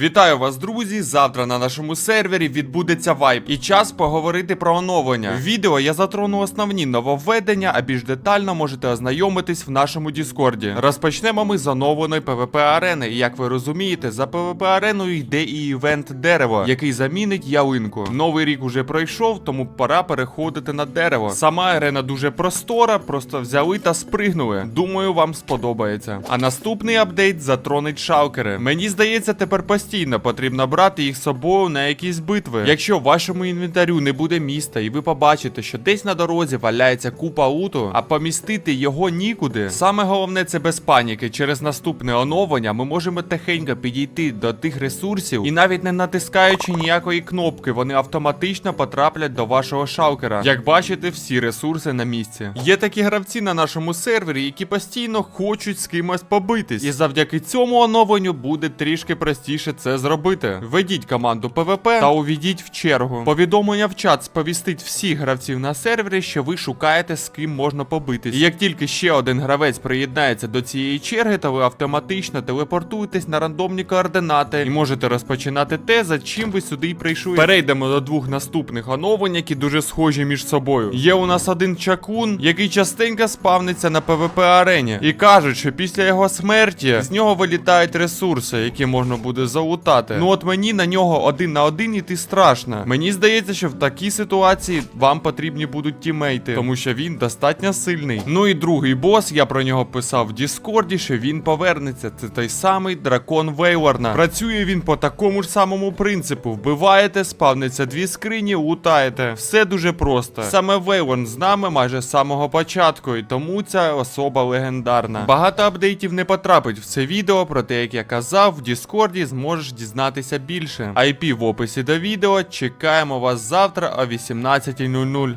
Вітаю вас, друзі! Завтра на нашому сервері відбудеться вайп і час поговорити про оновлення. В відео я затрону основні нововведення, а більш детально можете ознайомитись в нашому Діскорді. Розпочнемо ми з оновленої PvP арени. І як ви розумієте, за PvP ареною йде і івент дерево, який замінить ялинку. Новий рік уже пройшов, тому пора переходити на дерево. Сама арена дуже простора, просто взяли та спригнули. Думаю, вам сподобається. А наступний апдейт затронить шалкери. Мені здається, тепер постійно потрібно брати їх з собою на якісь битви. Якщо в вашому інвентарю не буде міста, і ви побачите, що десь на дорозі валяється купа луту, а помістити його нікуди. Саме головне це без паніки. Через наступне оновлення ми можемо тихенько підійти до тих ресурсів і навіть не натискаючи ніякої кнопки, вони автоматично потраплять до вашого шалкера. Як бачите, всі ресурси на місці. Є такі гравці на нашому сервері, які постійно хочуть з кимось побитись, і завдяки цьому оновленню буде трішки простіше це зробити. Введіть команду PvP та увійдіть в чергу. Повідомлення в чат сповістить всіх гравців на сервері, що ви шукаєте з ким можна побитись. І як тільки ще один гравець приєднається до цієї черги, то ви автоматично телепортуєтесь на рандомні координати і можете розпочинати те, за чим ви сюди й прийшли. Перейдемо до двох наступних оновлень, які дуже схожі між собою. Є у нас один чакун, який частенько спавниться на PvP арені, і кажуть, що після його смерті з нього вилітають ресурси, які можна буде залутати. Ну от мені на нього один на один іти страшно. Мені здається, що в такій ситуації вам потрібні будуть тімейти, тому що він достатньо сильний. Ну і другий бос, я про нього писав в Діскорді, що він повернеться. Це той самий дракон Вейворна. Працює він по такому ж самому принципу: вбиваєте, спавниться дві скрині, лутаєте. Все дуже просто. Саме Вейворн з нами майже з самого початку, і тому ця особа легендарна. Багато апдейтів не потрапить в це відео, проте, як я казав, в Діскорді зможеш дізнатися більше. IP в описі до відео. Чекаємо вас завтра о 18.00.